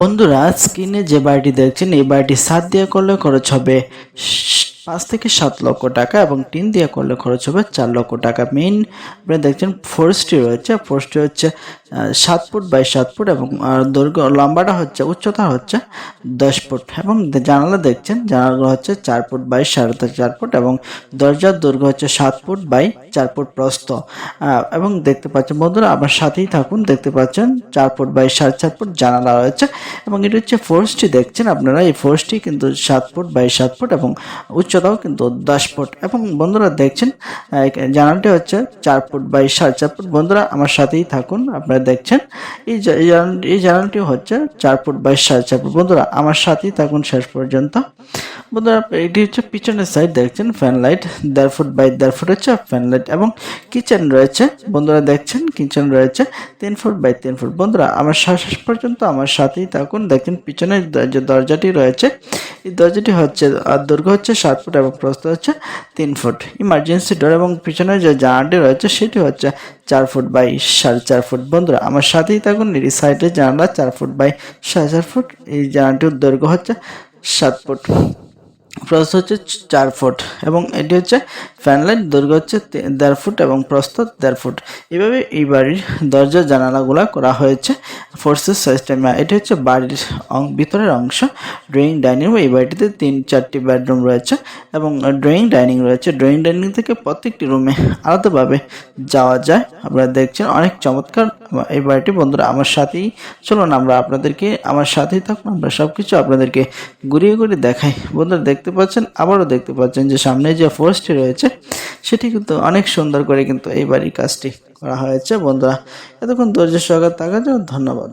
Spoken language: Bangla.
বন্ধুরা স্ক্রিনে যে বাড়িটি দেখছেন এই বাড়িটি সাত দিয়ে করলে খরচ হবে। পাঁচ থেকে সাত লক্ষ টাকা এবং টিন দিয়ে করলে খরচ হবে চার লক্ষ টাকা। মেইন আপনি দেখছেন ফোর্সটি রয়েছে। ফোর্সটি হচ্ছে সাত ফুট বাই সাত ফুট এবং দৈর্ঘ্য, লম্বাটা হচ্ছে, উচ্চতা হচ্ছে দশ ফুট। এবং জানালা দেখছেন জানালাগুলো হচ্ছে চার ফুট বাই সাড়ে চার ফুট এবং দরজার দৈর্ঘ্য হচ্ছে সাত ফুট বাই চার ফুট প্রস্থ। এবং দেখতে পাচ্ছেন, বন্ধুরা, আমার সাথেই থাকুন। দেখতে পাচ্ছেন, চার ফুট বাই সাড়ে চার ফুট জানালা রয়েছে এবং এটি হচ্ছে ফোর্সটি দেখছেন আপনারা, এই ফোর্সটি কিন্তু সাত ফুট বাই সাত ফুট এবং উচ্চতাও কিন্তু দশ ফুট। এবং বন্ধুরা দেখছেন জানালটি হচ্ছে চার ফুট বাই সাড়ে চার ফুট। বন্ধুরা, আমার সাথেই থাকুন, আপনারা দেখছেন। এই জানালটি হচ্ছে চার ফুট বাই সাড়ে চার ফুট। বন্ধুরা, আমার সাথেই থাকুন শেষ পর্যন্ত। বন্ধুরা, এটি হচ্ছে পিছনের সাইড দেখছেন? ফ্যান লাইট দেড় ফুট বাই দেড় ফুট হচ্ছে ফ্যান লাইট এবং কিচেন রয়েছে। বন্ধুরা, দেখছেন? কিচেন রয়েছে, তিন ফুট বাই তিন ফুট বন্ধুরা, আমার শেষ পর্যন্ত আমার সাথেই থাকুন। দেখেন পিছনের যে দরজাটি রয়েছে, এই দরজাটি হচ্ছে, আর দৈর্ঘ্য হচ্ছে সাত ফুট এবং প্রস্থ হচ্ছে তিন ফুট ইমার্জেন্সি ডোর এবং পিছনের যে জানালাটি রয়েছে, সেটি হচ্ছে চার ফুট বাই সাড়ে চার ফুট বন্ধুরা, আমার সাথেই থাকুন। এই সাইডের জানালা চার ফুট বাই সাড়ে চার ফুট এই জানালাটির দৈর্ঘ্য হচ্ছে সাত ফুট প্রস্থ হচ্ছে চার ফুট এবং এটি হচ্ছে ফ্যান লাইট দৈর্ঘ্য হচ্ছে দেড় ফুট এবং প্রস্থ দেড় ফুট। এভাবে এই বাড়ির দরজা জানালাগুলো করা হয়েছে ফোর্সেস সিস্টেমে এটি হচ্ছে বাড়ির ভিতরের অংশ। ড্রয়িং ডাইনিং এই বাড়িটিতে তিন, চারটি বেডরুম রয়েছে এবং ড্রয়িং ডাইনিং রয়েছে। ড্রয়িং ডাইনিং থেকে প্রত্যেকটি রুমে আলাদাভাবে যাওয়া যায়। আপনারা দেখছেন অনেক চমৎকার এই বাড়িটি। বন্ধুরা, আমার সাথেই চলুন, আমরা আপনাদেরকে, আমার সাথেই থাকুন, আমরা সব কিছু আপনাদেরকে ঘুরিয়ে ঘুরিয়ে দেখাই। বন্ধুরা, দেখতে পাচ্ছেন, আবারও দেখতে পাচ্ছেন যে সামনে যে ফোর্সটি রয়েছে, সেটি কিন্তু অনেক সুন্দর করে কিন্তু এই বাড়ির কাজটি করা হয়েছে। বন্ধুরা, এতক্ষণ ধৈর্য সহকার থাকার জন্য ধন্যবাদ।